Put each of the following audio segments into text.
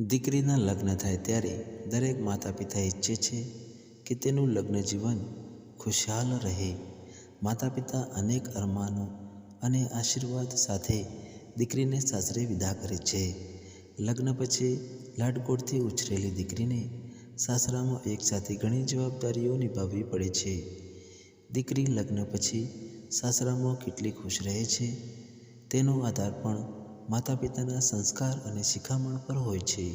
દીકરીના લગ્ન થાય ત્યારે દરેક માતા પિતા ઈચ્છે છે કે તેનું લગ્ન જીવન ખુશહાલ રહે. માતા પિતા અનેક અરમાનો અને આશીર્વાદ સાથે દીકરીને સાસરે વિદા કરે છે. લગ્ન પછી લાડકોટથી ઉછરેલી દીકરીને સાસરામાં એકસાથે ઘણી જવાબદારીઓ નિભાવવી પડે છે. દીકરી લગ્ન પછી સાસરામાં કેટલી ખુશ રહે છે તેનો આધાર પણ માતા પિતાના સંસ્કાર અને શિખામણ પર હોય છે.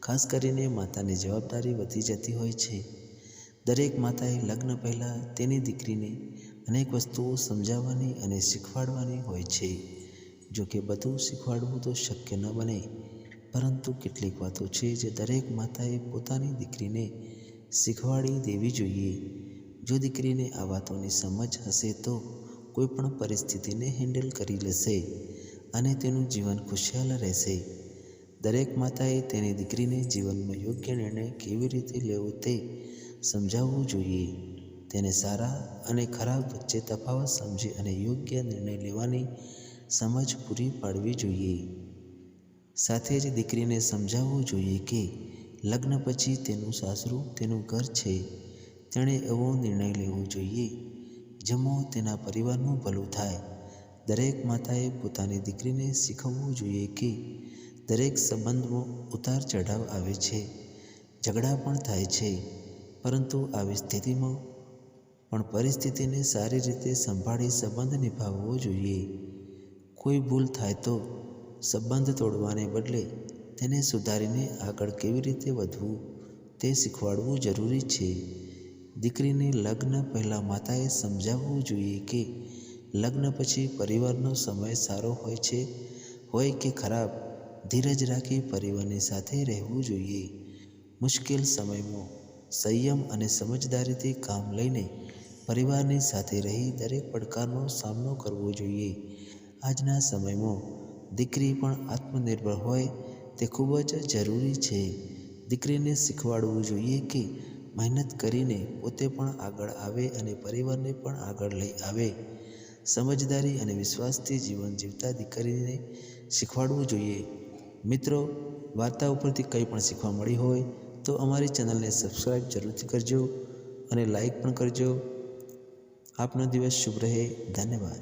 ખાસ કરીને માતાની જવાબદારી વધી જતી હોય છે. દરેક માતાએ લગ્ન પહેલાં તેની દીકરીને અનેક વસ્તુઓ સમજાવવાની અને શીખવાડવાની હોય છે. જો કે બધું શીખવાડવું તો શક્ય ન બને. પરંતુ કેટલીક વાતો છે જે દરેક માતાએ પોતાની દીકરીને શીખવાડી દેવી જોઈએ. જો દીકરીને આ વાતોની સમજ હશે તો કોઈ પણ પરિસ્થિતિને હેન્ડલ કરી લેશે. અને તેનું જીવન ખુશહાલ રહેશે. દરેક માતાએ તેની દીકરીને જીવનમાં યોગ્ય નિર્ણય કેવી રીતે લેવો તે સમજાવવું જોઈએ. તેને સારા અને ખરાબ વચ્ચે તફાવત સમજી અને યોગ્ય નિર્ણય લેવાની સમજ પૂરી પાડવી જોઈએ. સાથે જ દીકરીને સમજાવવું જોઈએ કે લગ્ન પછી તેનું સાસરું તેનું ઘર છે. તેણે એવો નિર્ણય લેવો જોઈએ. જેમાં તેના પરિવારનું ભલું થાય. દરેક માતાએ પોતાની દીકરીને શીખવવું જોઈએ કે દરેક સંબંધમાં ઉતાર ચઢાવ આવે છે, ઝઘડા પણ થાય છે, પરંતુ આવી સ્થિતિમાં પણ પરિસ્થિતિને સારી રીતે સંભાળી સંબંધ નિભાવવો જોઈએ. કોઈ ભૂલ થાય તો સંબંધ તોડવાને બદલે તેને સુધારીને આગળ કેવી રીતે વધવું તે શીખવાડવું જરૂરી છે. દીકરીને લગ્ન પહેલાં માતાએ સમજાવવું જોઈએ કે લગ્ન પછી પરિવારનો સમય સારો હોય છે, હોય કે ખરાબ, ધીરજ રાખી પરિવારની સાથે રહેવું જોઈએ. મુશ્કેલ સમયમાં સંયમ અને સમજદારીથી કામ લઈને પરિવારની સાથે રહી દરેક પડકારનો સામનો કરવો જોઈએ. આજના સમયમાં દીકરી પણ આત્મનિર્ભર હોય તે ખૂબ જ જરૂરી છે. દીકરીને શીખવાડવું જોઈએ કે મહેનત કરીને પોતે પણ આગળ આવે અને પરિવારને પણ આગળ લઈ આવે. સમજદારી અને વિશ્વાસથી જીવન જીવતા દીકરીને શીખવાડવું જોઈએ. મિત્રો, વાર્તા ઉપરથી કંઈ પણ શીખવા મળી હોય તો અમારી ચેનલને સબસ્ક્રાઈબ જરૂરથી કરજો અને લાઈક પણ કરજો. આપનો દિવસ શુભ રહે. ધન્યવાદ.